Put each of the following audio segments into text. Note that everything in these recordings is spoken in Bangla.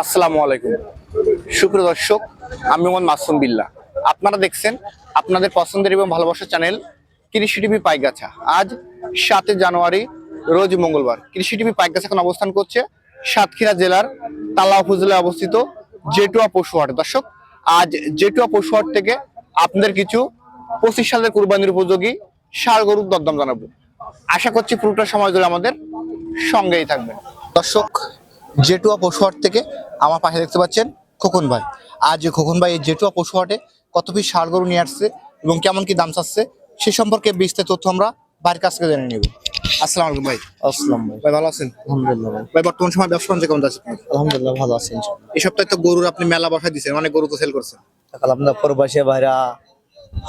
আসসালামু আলাইকুম। সুপ্রিয় দর্শক, আমি মোহাম্মদ মাসুম বিল্লাহ। আপনারা দেখছেন আপনাদের পছন্দের এবং ভালোবাসার চ্যানেল কৃষি টিভি পাইগাছা। আজ সাতই জানুয়ারি, রোজ মঙ্গলবার। কৃষি টিভি পাইগাছা এখন অবস্থান করছে সাতক্ষীরা জেলার তালা উপজেলায় অবস্থিত জেটুয়া পশুহাট দর্শক, আজ জেটুয়া পশুহাট থেকে আপনাদের কিছু পঁচিশ সালের কুরবানির উপযোগী ষাড় গরুর দরদাম জানাব। আশা করছি পুরোটা সময় ধরে আমাদের সঙ্গেই থাকবেন। দর্শক জেটুয়া পশুহাট থেকে আমার পাশে দেখতে পাচ্ছেন খোকন ভাই। আজ খোকন ভাই এই জেটুয়া পশুহাটে কত পিস ষাড় গরু নিয়ে আসছে এবং কেমন কি দাম চাচ্ছে সে সম্পর্কে বিস্তারিত তথ্য আমরা বাড়ির কাছ থেকে জেনে নেব। আসসালামু আলাইকুম ভাই। আসসালাম ভাই ভাই ভালো আছেন? আলহামদুলিল্লাহ ভাই। ভাই বর্তমান সময় ব্যবসা বাণিজ্য কেমন আছে? আলহামদুলিল্লাহ ভালো আছেন এই সপ্তাহে তো গরুর আপনি মেলা দিচ্ছেন অনেক গরু তো সেল করছেন। সকাল আপনার প্রবাসী ভাইরা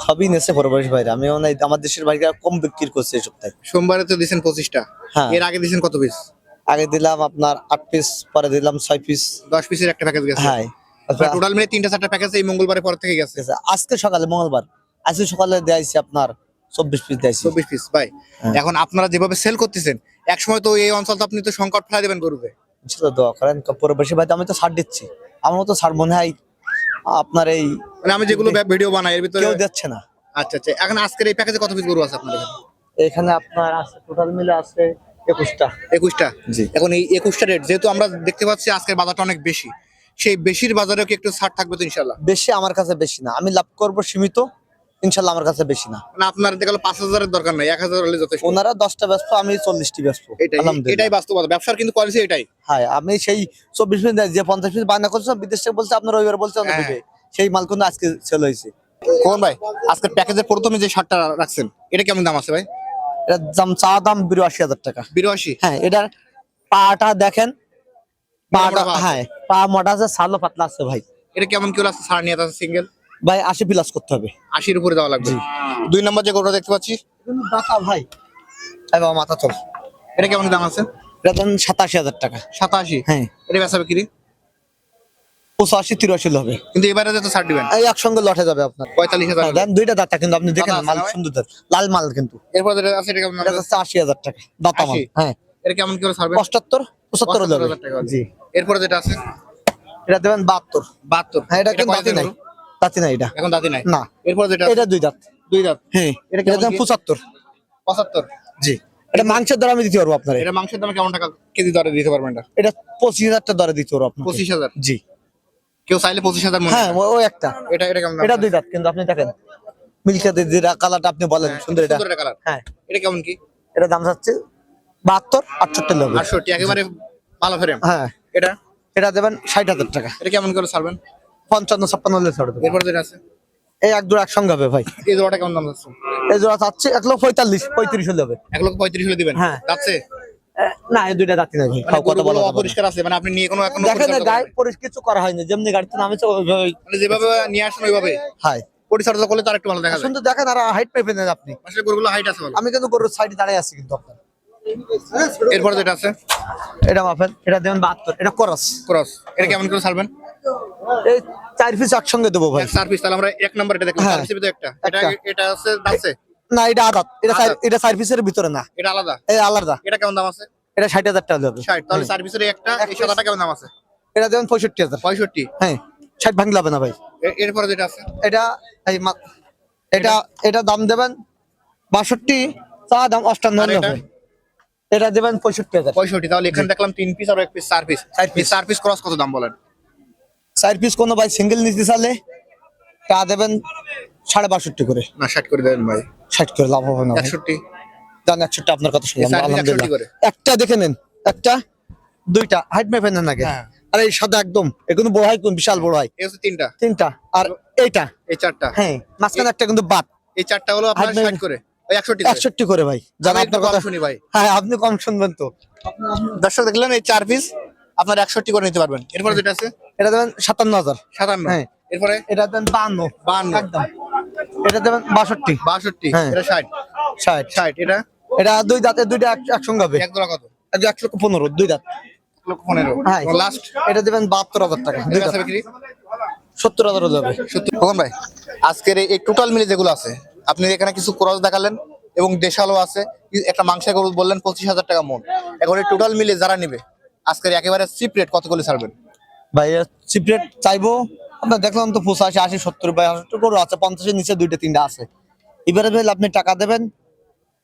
সবই নেছে প্রবাসী ভাইরা। আমি আমার দেশের ভাইরা কম বিক্রি করছে এই সপ্তাহে। সোমবারে তো দিয়েছেন পঁচিশটা। হ্যাঁ। এর আগে দিয়েছেন কত পিস আগে দিলাম আপনার আট পিস পরে দিলাম ছয় পিস দশ পিসের একটা প্যাকেজ গেছে। হ্যাঁ। টোটাল মিলে তিনটা চারটা প্যাকেজ এই মঙ্গলবারের পর থেকে গেছে। আচ্ছা, আজকে সকালে মঙ্গলবার। আজকে সকালে দিয়েছি আপনার চব্বিশ পিস দিয়েছি চব্বিশ পিস ভাই হ্যাঁ। এখন আপনারা যেভাবে সেল করতেছেন এক সময় তো এই অঞ্চল তো আপনি তো সংকট ফেলা দেবেন গরুতে সেটা দোয়া করেন প্রবাসী ভাই আমি তো ছাড় দিচ্ছি। আমার মতো ছাড় মনে হয় আপনার এই মানে আমি যেগুলো ভিডিও বানাই এর ভিতরে কেউ দিচ্ছে না। আচ্ছা আচ্ছা। এখন আজকের এই প্যাকেজে কত পিস গরু আছে আপনাদের এখানে? আপনার আছে টোটাল মিলে আছে একুশটা। একুশটা? জি। এখন এই একুশটা রেট যেহেতু আমরা দেখতে পাচ্ছি আজকের বাজারটা অনেক বেশি সেই বেশির বাজারেও কি একটু ছাড় থাকবে তো ইনশাল্লাহ বেশি আমার কাছে বেশি না। আমি লাভ করব সীমিত ইনশাল্লাহ আমার কাছে বেশি না। মানে আপনার পাঁচ হাজারের দরকার নাই এক হাজার হলে যথেষ্ট। ওনারা দশটা ব্যস্ত আমি চল্লিশটি ব্যস্ত এটাই এটাই বাস্তবতা। ব্যবসার কিন্তু এটাই। হ্যাঁ আমি সেই চব্বিশ মিনিট যে পঞ্চাশ মিনিট বায়না করছে বিদেশ থেকে বলছে আপনার রবিবার বলছে হ্যাঁ। সেই মাল কিন্তু আজকে সেল হয়েছে। কোন ভাই আজকের প্যাকেজের প্রথমে যে শার্টটা রাখছেন এটা কেমন দাম আছে ভাই? এটার দাম চা দাম বিরাশি হাজার টাকা। বিরাশি? হ্যাঁ এটার পাটা দেখেন। পাটা। হ্যাঁ পা মোটা আছে সালো পাতলা আছে ভাই। এটা কেমন কি আজকে ছাড় নিয়ে আছে সিঙ্গেল ভাই আশি প্লাস করতে হবে। আশির উপরে দেওয়া লাগবে। দুই নম্বর যে গরুটা দেখতে পাচ্ছি? দাতা ভাই। এই বাবা মাথা চল এটা কেমন দাম আছে? এটা দেন সাতাশি হাজার টাকা। সাতাশি? হ্যাঁ। এটা বেচা বিক্রি? পঁচাশি তিরাশি হবে। কিন্তু এবারে তো ছাড় দিবেন। এই একসঙ্গে লটে যাবে আপনার। পঁয়তাল্লিশ হাজার হ্যাঁ, দেন দুইটা দাতা কিন্তু আপনি দেখেন মাল সুন্দর। লাল মাল কিন্তু। এরপর যেটা আছে এটা কেমন আছে? আশি হাজার টাকা দাতা মাল। হ্যাঁ। এটা কেমন করে ছাড়বে? পঁচাত্তর পঁচাত্তর 75,000 টাকা জি। এরপরে যেটা আছে? এটা দেবেন বাহাত্তর। বাহাত্তর। হ্যাঁ এটা কিন্তু দাঁতি নাই? দাঁতি নাই এটা। এখন দাঁতি নাই? না। এরপরে যেটা এটা দুই দাঁত। দুই দাঁত। হ্যাঁ এটা কেমন পঁচাত্তর। পঁচাত্তর। জি। এটা মাংসের দর আমি দিতে পারব আপনার। এটা মাংসের দামে কেমন টাকা কেজি দরে দিতে পারবেন এটা? এটা পঁচিশ হাজারটা দরে দিতে পারব আপনার পঁচিশ হাজার? জি। কেউ চাইলে পঁচিশ হাজার হ্যাঁ ও- ও একটা। এটা এটা কেমন এটা দুই দাঁত কিন্তু আপনি দেখেন। মিল্কা কালারটা আপনি বলেন হ্যাঁ, সুন্দর এটা। সুন্দর কালার। হ্যাঁ। এটা কেমন কি? এটা দাম যাচ্ছে বাহাত্তর আটষট্টি হবে আটষট্টি একেবারে ভালো ফ্রেম হ্যাঁ। এটা? এটা দেবেন ষাট হাজার টাকা। এটা কেমন করে ছাড়বেন? পঞ্চান্ন ছাপ্পান্ন হলে ছাড় দেবো এরপর যেটা আছে? এই এক জোড়া একসঙ্গে হবে ভাই। এই জোড়াটা কেমন দাম যাচ্ছে? এই জোড়া চাচ্ছে এক লক্ষ পঁয়তাল্লিশ পঁয়ত্রিশ হলে হবে। এক লক্ষ পঁয়ত্রিশ হলে দিবেন? হ্যাঁ। যাচ্ছে? না দুইটা দাঁতি নাই ভাই মানে কথা বলা যাবে আছে মানে আপনি নিয়ে কোনো এখনও দেখেন পরিচর্যা পরিষ্কার কিছু করা হয়নি যেমনি গাড়িতে নামেছে ওইভাবেই। মানে যেভাবে নিয়ে আসেন ওইভাবে? হাই পরিচর্যা করলে তার একটু ভালো দেখা সুন্দর দেখেন আর হাইট পেয়ে আপনি। আসলে গরুগুলো হাইট আছে ভালো আমি কিন্তু গরুর সাইডে দাঁড়িয়ে আছি কিন্তু আপনার। এরপর যেটা আছে? এটা মাপেন এটা দেবেন বাহাত্তর এটা করস ক্রস এটা কেমন করে ছাড়বেন? এই চার পিস একসঙ্গে দেবো ভাই। চার পিস তাহলে আমরা এক নাম্বার এটা দেখলাম। হ্যাঁ। চার একটা। এটা এটা আছে আছে? না এটা আদাত। এটা এটা চার পিসের ভিতরে না। এটা আলাদা? এই আলাদা। এটা কেমন দাম আছে? এটা ষাট হাজার টাকা হবে ষাট তাহলে পিসের একটা এক এই সাদাটা কেমন দাম আছে? এটা দেবেন পঁয়ষট্টি হাজার। পঁয়ষট্টি? হ্যাঁ ষাট ভাঙলে হবে না ভাই। এরপরে যেটা আছে? এটা এই এটা এটা দাম দেবেন বাষট্টি চা দাম অষ্টান্ন এটা? এটা দেবেন পঁয়ষট্টি হাজার। পঁয়ষট্টি তাহলে এখানে দেখলাম তিন পিস আর এক পিস। চার পিস ক্রস কত দাম বলেন? চার পিস কোনো ভাই সিঙ্গেল নিতে চালে তা দেবেন সাড়ে বাষট্টি করে। না ষাট করে দেবেন ভাই। ষাট করে লাভ হবে না। একষট্টি। জান একষট্টি আপনার কথা শুনলাম আলহামদুলিল্লাহ। 61 করে। একটা দেখে নেন একটা দুইটা হাইট মেপে নেন আগে। হ্যাঁ। আর এই সাদা একদম এগুলো বড় হয় কোন বিশাল বড় হয় তিনটা। তিনটা আর এইটা? এই চারটা। হ্যাঁ মাঝখানে একটা কিন্তু বাদ। এই চারটা হলো আপনার ষাট করে। একষট্টি করে। ভাই। জান আপনার কথা শুনি ভাই। হ্যাঁ আপনি কম শুনবেন তো। দর্শক দেখলেন এই চার পিস আপনার একষট্টি করে নিতে পারবেন। এরপরে যেটা আছে? এটা দেবেন সাতান্ন হাজার। সাতান্ন। হ্যাঁ। এরপরে? এটা দেবেন বান্ন। বাহান্ন একদম। এটা দেবেন বাষট্টি। বাষট্টি হ্যাঁ। এটা ষাট। ষাট। ষাট এটা? এটা দুই দাঁতে দুইটা এক- একসঙ্গে হবে। এক জোড়া কত? এক লক্ষ পনেরো দুই দাঁত। লক্ষ পনেরো। হ্যাঁ। লাস্ট এটা দেবেন বাহাত্তর হাজার টাকা দুই দাঁত। বিক্রি? সত্তর হাজার যাবে। সত্যি কখন ভাই আজকের এই টোটাল মিলে যেগুলো আছে আপনি এখানে কিছু ক্রস দেখালেন এবং দেশালও আছে একটা মাংসের গরু বললেন পঁচিশ হাজার টাকা মন এখন এই টোটাল মিলে যারা নিবে আজকের একেবারে চিপ রেট কত করে ছাড়বেন? ভাই চিপ রেট চাইব আপনার দেখলাম তো পঁচাশি আশি সত্তর সত্তর করে আছে পঞ্চাশের নিচে দুইটা তিনটা আছে। এবারে ভাই আপনি টাকা দেবেন।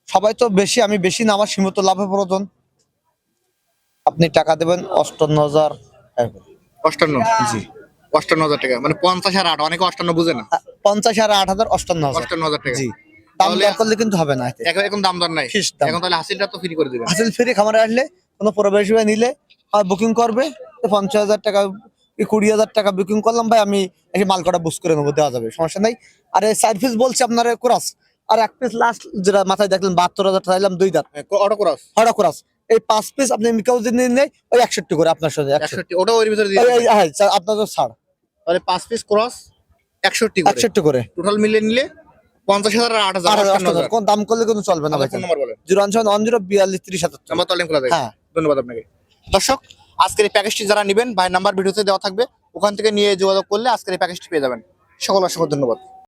সবাই তো বেশি আমি বেশি না আমার সীমিত লাভে প্রয়োজন। আপনি টাকা দেবেন অষ্টান্ন হাজার অষ্টান্ন? জি। অষ্টান্ন হাজার টাকা মানে পঞ্চাশ আর আট অনেকে অষ্টান্ন বুঝে না। পঞ্চাশ আর আট হাজার অষ্টান্ন হাজার। অষ্টান্ন হাজার টাকা। জি। দাম দর করলে কিন্তু হবে না এতে। এখন এখন দাম দর নাই। এখন তাহলে হাসিলটা তো ফ্রি করে দিবেন। হাসিল ফ্রি খামারে আসলে কোনো নিলে আর বুকিং করবে পঞ্চাশ হাজার টাকা কুড়ি হাজার টাকা বুকিং করলাম ভাই আমি এই মাল কটা বুক করে নেব দেওয়া যাবে সমস্যা নাই। আর এই সাইড পিস বলছি আপনার ক্রাস আর এক পিস লাস্ট যেটা মাথায় দেখলেন বাহাত্তর হাজার চাইলাম দুই দাঁত। অটো ক্রস হরা ক্রাস এই পাঁচ পিস আপনি মিকাও যদি নেই ওই একষট্টি করে আপনার সাথে একষট্টি ওটা ওর ভিতরে হ্যাঁ আপনার তো ছাড়। তাহলে পাঁচ পিস ক্রস একষট্টি একষট্টি করে। টোটাল মিলে নিলে পঞ্চাশ হাজার আট হাজার হাজার, হাজার। হাজার। কোন দাম করলে কিন্তু চলবে না zero one seven one zero বিয়াল্লিশ তিরিশ সাতাত্তর। নাম্বার তো লিঙ্ক হ্যাঁ। ধন্যবাদ আপনাকে। দর্শক আজকের এই প্যাকেজটি যারা নেবেন ভাই নাম্বার ভিডিওতে দেওয়া থাকবে, ওখান থেকে নিয়ে যোগাযোগ করলে আজকের এই প্যাকেজটি পেয়ে যাবেন। সকল অসংখ্য ধন্যবাদ।